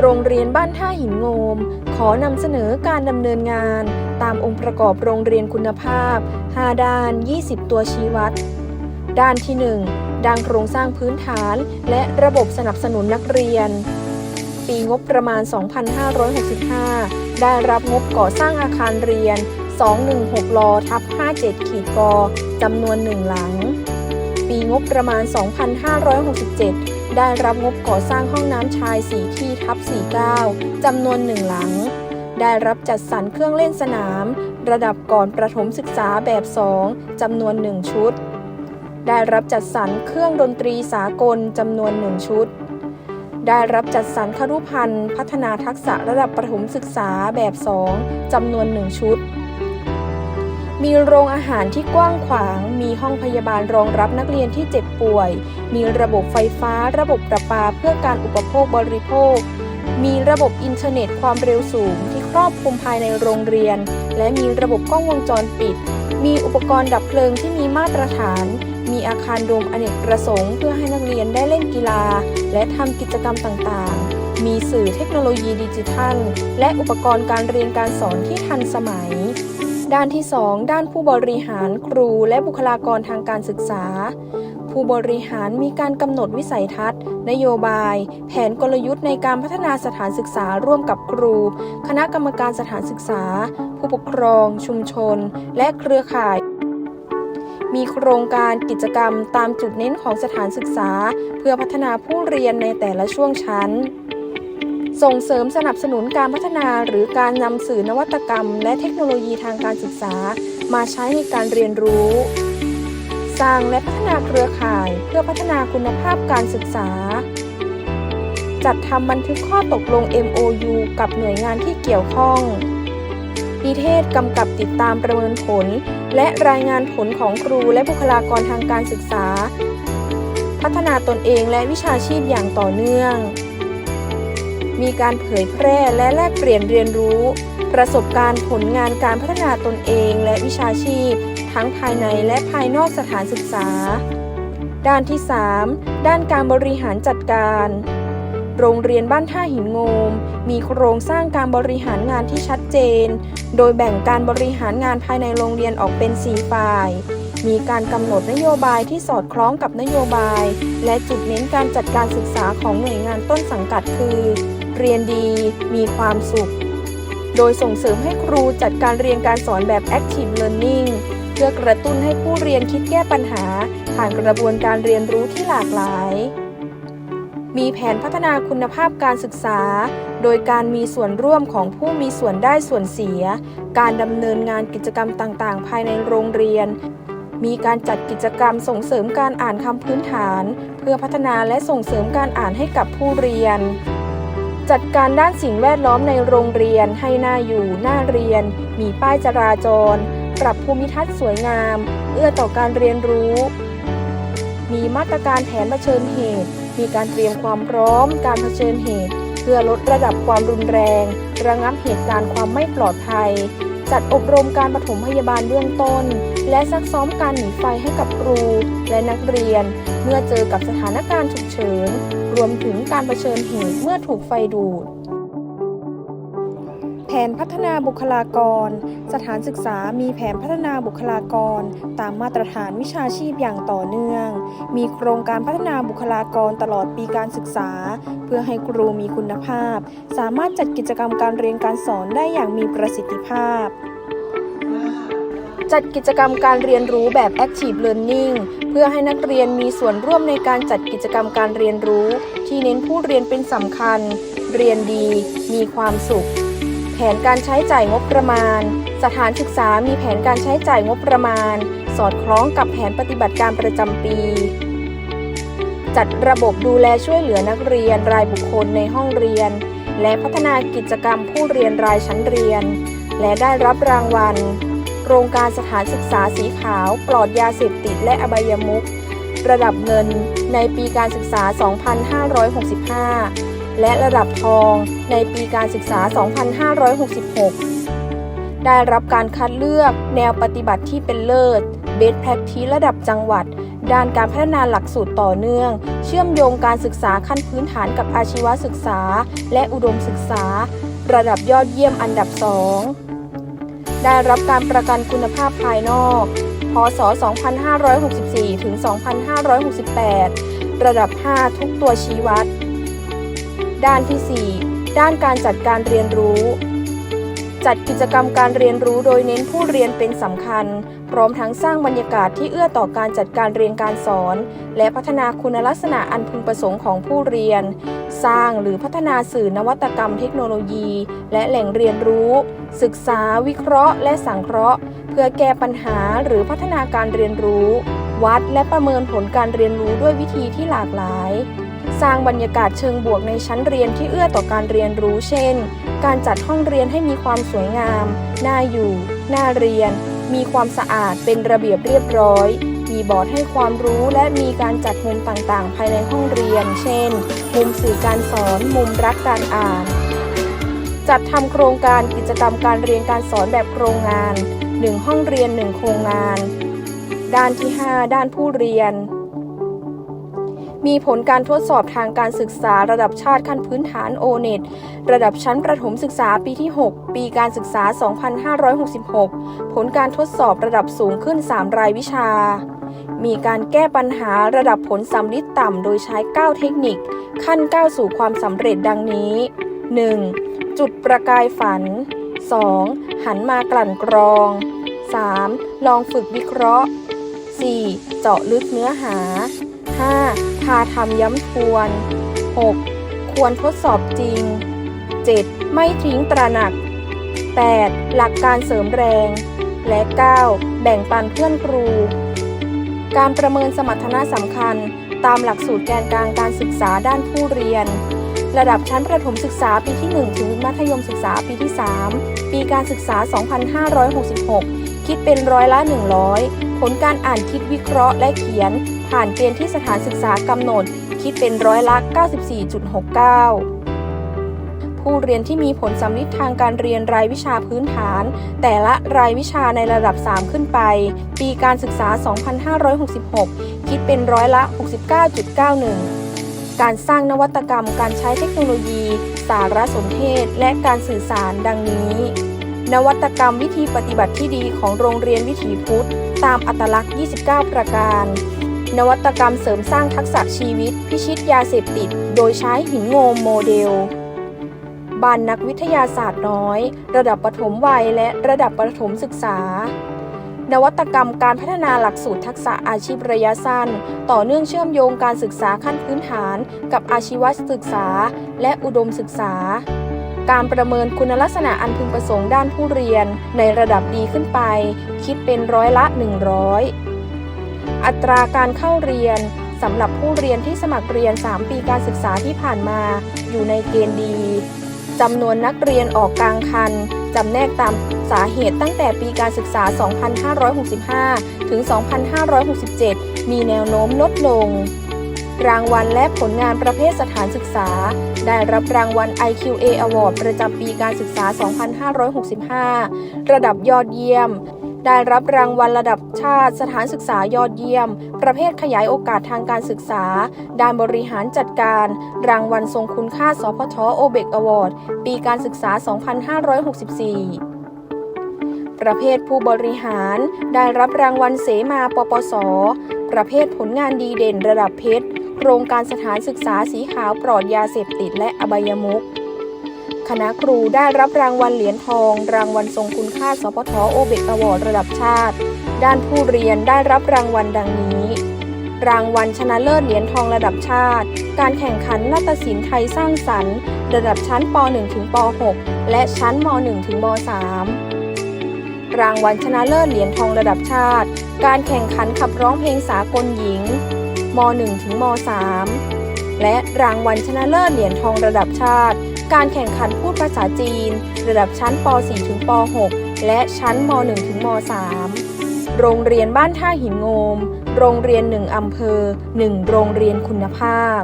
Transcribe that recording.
โรงเรียนบ้านท่าหินโงม ขอนำเสนอการดำเนินงาน ตามองค์ประกอบโรงเรียนคุณภาพ 5 ด้าน 20 ตัวชี้วัด ด้านที่ 1 ด้านโครงสร้างพื้นฐาน และระบบสนับสนุนนักเรียน ปีงบประมาณ 2565 ได้รับงบก่อสร้างอาคารเรียน 216 ลทับ 57 ขีดกจำนวน1หลัง ปีงบประมาณ 2567 ได้รับงบก่อสร้างห้องน้ำชาย 4 ที่ทับ 49 จำนวน1หลัง ได้รับจัดสรรเครื่องเล่นสนาม ระดับก่อนประถมศึกษาแบบ 2 จำนวน 1 ชุด ได้รับจัดสรรเครื่องดนตรีสากลจำนวน 1 ชุด ได้รับจัดสรรครุพันธ์พัฒนาทักษะระดับประถมศึกษาแบบ 2 จำนวน 1 ชุด มีโรงอาหารที่กว้างขวาง มีห้องพยาบาลรองรับนักเรียนที่เจ็บป่วย มีระบบไฟฟ้า ระบบประปาเพื่อการอุปโภคบริโภค มีระบบอินเทอร์เน็ตความเร็วสูงที่ครอบคลุมภายในโรงเรียน และมีระบบกล้องวงจรปิด มีอุปกรณ์ดับเพลิงที่มีมาตรฐาน มีอาคารโดมอเนกประสงค์ เพื่อให้นักเรียนได้เล่นกีฬา และทำกิจกรรมต่างๆ มีสื่อเทคโนโลยีดิจิทัล และอุปกรณ์การเรียนการสอนที่ทันสมัย ด้านที่ 2 ด้านผู้บริหารครูและบุคลากรทางการศึกษา ผู้บริหารมีการกำหนดวิสัยทัศน์ นโยบาย แผนกลยุทธ์ในการพัฒนาสถานศึกษาร่วมกับครู คณะกรรมการสถานศึกษา ผู้ปกครอง ชุมชน และเครือข่ายมีโครงการกิจกรรมตามจุดเน้นของสถานศึกษา เพื่อพัฒนาผู้เรียนในแต่ละช่วงชั้น ส่งเสริมสนับสนุนการพัฒนาหรือการนำสื่อนวัตกรรม และเทคโนโลยีทางการศึกษา มาใช้ในการเรียนรู้ สร้างและพัฒนาเครือข่ายเพื่อพัฒนาคุณภาพการศึกษา จัดทำบันทึกข้อตกลง MOU กับหน่วยงานที่เกี่ยวข้องนิเทศกำกับติดตามประเมินผล และรายงานผลของครูและบุคลากรทางการศึกษา พัฒนาตนเองและวิชาชีพอย่างต่อเนื่อง มีการเผยแพร่และแลกเปลี่ยนเรียนรู้ ประสบการณ์ผลงานการพัฒนาตนเองและวิชาชีพ ทั้งภายในและภายนอกสถานศึกษา ด้านที่ 3 ด้านการบริหารจัดการ โรงเรียนบ้านท่าหินโงม มีโครงสร้างการบริหารงานที่ชัดเจน โดยแบ่งการบริหารงานภายในโรงเรียนออกเป็น 4 ฝ่ายมีการกำหนดนโยบายที่สอดคล้องกับนโยบาย และจุดเน้นการจัดการศึกษาของหน่วยงานต้นสังกัดคือ เรียนดี มีความสุข โดยส่งเสริมให้ครูจัดการเรียนการสอนแบบ active learning เพื่อกระตุ้นให้ผู้เรียนคิดแก้ปัญหา ผ่านกระบวนการเรียนรู้ที่หลากหลาย มีแผนพัฒนาคุณภาพการศึกษา โดยการมีส่วนร่วมของผู้มีส่วนได้ส่วนเสีย การดำเนินงานกิจกรรมต่างๆ ภายในโรงเรียนมีการจัดกิจกรรมส่งเสริมการอ่านคำพื้นฐาน เพื่อพัฒนาและส่งเสริมการอ่านให้กับผู้เรียน จัดการด้านสิ่งแวดล้อมในโรงเรียนให้น่าอยู่น่าเรียน มีป้ายจราจร ปรับภูมิทัศน์สวยงาม เอื้อต่อการเรียนรู้ มีมาตรการแผนเผชิญเหตุ มีการเตรียมความพร้อม การเผชิญเหตุ เพื่อลดระดับความรุนแรง ระงับเหตุการณ์ความไม่ปลอดภัย จัดอบรมการปฐมพยาบาลเบื้องต้น และซักซ้อมการหนีไฟให้กับครู และนักเรียน เมื่อเจอกับสถานการณ์ฉุกเฉิน รวมถึงการเผชิญเหตุเมื่อถูกไฟดูด แผนพัฒนาบุคลากร สถานศึกษามีแผนพัฒนาบุคลากร ตามมาตรฐานวิชาชีพอย่างต่อเนื่อง มีโครงการพัฒนาบุคลากรตลอดปีการศึกษา เพื่อให้ครูมีคุณภาพ สามารถจัดกิจกรรมการเรียนการสอนได้อย่างมีประสิทธิภาพจัดกิจกรรมการเรียนรู้แบบ Active Learning เพื่อให้นักเรียนมีส่วนร่วมในการจัดกิจกรรมการเรียนรู้ ที่เน้นผู้เรียนเป็นสำคัญ เรียนดี มีความสุข ผนการใช้จ่ายงบประมาณ สถานศึกษามีแผนการใช้จ่ายงบประมาณ สอดคล้องกับแผนปฏิบัติการประจำปี จัดระบบดูแลช่วยเหลือนักเรียนรายบุคคลในห้องเรียน และพัฒนากิจกรรมผู้เรียนรายชั้นเรียน และได้รับรางวัล โครงการสถานศึกษาสีขาว ปลอดยาเสพติดและอบายมุขระดับเงินในปีการศึกษา 2565 และระดับทองในปีการศึกษา 2566 ได้รับการคัดเลือกแนวปฏิบัติที่เป็นเลิศ Best Practice ระดับจังหวัด ด้านการพัฒนาหลักสูตรต่อเนื่องชชื่อมโยงการศึกษาขั้นพื้นฐานกับอาชีวศึกษา และอุดมศึกษา ระดับยอดเยี่ยมอันดับ 2 ได้รับการประกันคุณภาพภายนอกพศ 2564 ถึง 2568 ระดับ 5 ทุกตัวชี้วัด ด้านที่ 4 ด้านการจัดการเรียนรู้ จัดกิจกรรมการเรียนรู้โดยเน้นผู้เรียนเป็นสำคัญ พร้อมทั้งสร้างบรรยากาศที่เอื้อต่อการจัดการเรียนการสอน และพัฒนาคุณลักษณะอันพึงประสงค์ของผู้เรียน สร้างหรือพัฒนาสื่อนวัตกรรมเทคโนโลยี และแหล่งเรียนรู้ ศึกษา วิเคราะห์ และสังเคราะห์ เพื่อแก้ปัญหาหรือพัฒนาการเรียนรู้ วัดและประเมินผลการเรียนรู้ด้วยวิธีที่หลากหลาย สร้างบรรยากาศเชิงบวกในชั้นเรียนที่เอื้อต่อการเรียนรู้เช่น การจัดห้องเรียนให้มีความสวยงาม น่าอยู่ น่าเรียน มีความสะอาด เป็นระเบียบเรียบร้อย มีบอร์ดให้ความรู้และมีการจัดมุมต่างๆ ภายในห้องเรียน เช่น มุมสื่อการสอน มุมรักการอ่าน จัดทำโครงการกิจกรรมการเรียนการสอนแบบโครงงาน 1 ห้องเรียน 1 โครงงาน ด้านที่ 5 ด้านผู้เรียน มีผลการทดสอบทางการศึกษาระดับชาติขั้นพื้นฐาน o n e t ระดับชั้นประถมศึกษาปีที่ 6 ปีการศึกษา 2566 ผลการทดสอบระดับสูงขึ้น 3 รายวิชา มีการแก้ปัญหาระดับผลสำลิดต่ำโดยใช้ 9 เทคนิค ขั้นก้าวสู่ความสำเร็จดังนี้ 1. จุดประกายฝัน 2. หันมากลั่นกรอง 3. ลองฝึกวิเคราะห์ 4. เจาะลึกเนื้อหา 5. พาทำย้ำทวน 6. ควรทดสอบจริง 7. ไม่ทิ้งตระหนัก 8. หลักการเสริมแรง และ 9. แบ่งปันเพื่อนครู การประเมินสมรรถนะสำคัญ ตามหลักสูตรแกนกลางการศึกษาด้านผู้เรียน ระดับชั้นประถมศึกษาปีที่ 1 ถึงมัธยมศึกษาปีที่ 3 ปีการศึกษา 2566 คิดเป็นร้อยละ 100 ผลการอ่านคิดวิเคราะห์และเขียน ผ่านเกณฑ์ที่สถานศึกษากำหนด คิดเป็นร้อยละ 94.69 ผู้เรียนที่มีผลสำลิดทางการเรียนรายวิชาพื้นฐาน แต่ละรายวิชาในระดับ 3 ขึ้นไป ปีการศึกษา 2566 คิดเป็นร้อยละ 69.91การสร้างนวัตกรรมการใช้เทคโนโลยี สารสนเทศ และการสื่อสารดังนี้ นวัตกรรมวิธีปฏิบัติที่ดีของโรงเรียนวิถีพุทธ ตามอัตลักษณ์ 29 ประการ นวัตกรรมเสริมสร้างทักษะชีวิต พิชิตยาเสพติด โดยใช้หินโงมโมเดลบ้านนักวิทยาศาสตร์น้อย ระดับประถมวัยและระดับประถมศึกษา นวัตกรรมการพัฒนาหลักสูตรทักษะอาชีพระยะสั้น ต่อเนื่องเชื่อมโยงการศึกษาขั้นพื้นฐาน กับอาชีวศึกษา และอุดมศึกษา การประเมินคุณลักษณะอันพึงประสงค์ด้านผู้เรียนในระดับดีขึ้นไป คิดเป็นร้อยละ 100 อัตราการเข้าเรียนสำหรับผู้เรียนที่สมัครเรียน 3 ปีการศึกษาที่ผ่านมา อยู่ในเกณฑ์ดีจำนวนนักเรียนออกกลางคันจำแนกตามสาเหตุตั้งแต่ปีการศึกษา 2565 ถึง 2567 มีแนวโน้มลดลง รางวัลและผลงานประเภทสถานศึกษา ได้รับรางวัล IQA Award ประจำปีการศึกษา 2565 ระดับยอดเยี่ยม ได้รับรางวัลระดับชาติสถานศึกษายอดเยี่ยม ประเภทขยายโอกาสทางการศึกษา ด้านบริหารจัดการ รางวัลทรงคุณค่า สพทโอเบกอวอร์ด ปีการศึกษา 2564ประเภทผู้บริหาร ได้รับรางวัลเสมาปปส ประเภทผลงานดีเด่นระดับเพชร โครงการสถานศึกษาสีขาวปลอดยาเสพติดและอบายมุข คณะครูได้รับรางวัลเหรียญทอง รางวัลทรงคุณค่า สพทโอเบกอวอร์ดระดับชาติ ด้านผู้เรียนได้รับรางวัลดังนี้ รางวัลชนะเลิศเหรียญทองระดับชาติ การแข่งขันนาฏศิลป์ไทยสร้างสรรค์ ระดับชั้นป .1 ถึงป .6 และชั้นม .1 ถึงม .3 รางวัลชนะเลิศเหรียญทองระดับชาติ การแข่งขันขับร้องเพลงสากลหญิงม .1 ถึงม .3 และรางวัลชนะเลิศเหรียญทองระดับชาติ การแข่งขันพูดภาษาจีน ระดับชั้นป .4 ถึงป .6 และชั้นม .1 ถึงม .3 โรงเรียนบ้านท่าหินโงม โรงเรียนหนึ่งอำเภอหนึ่งโรงเรียนคุณภาพ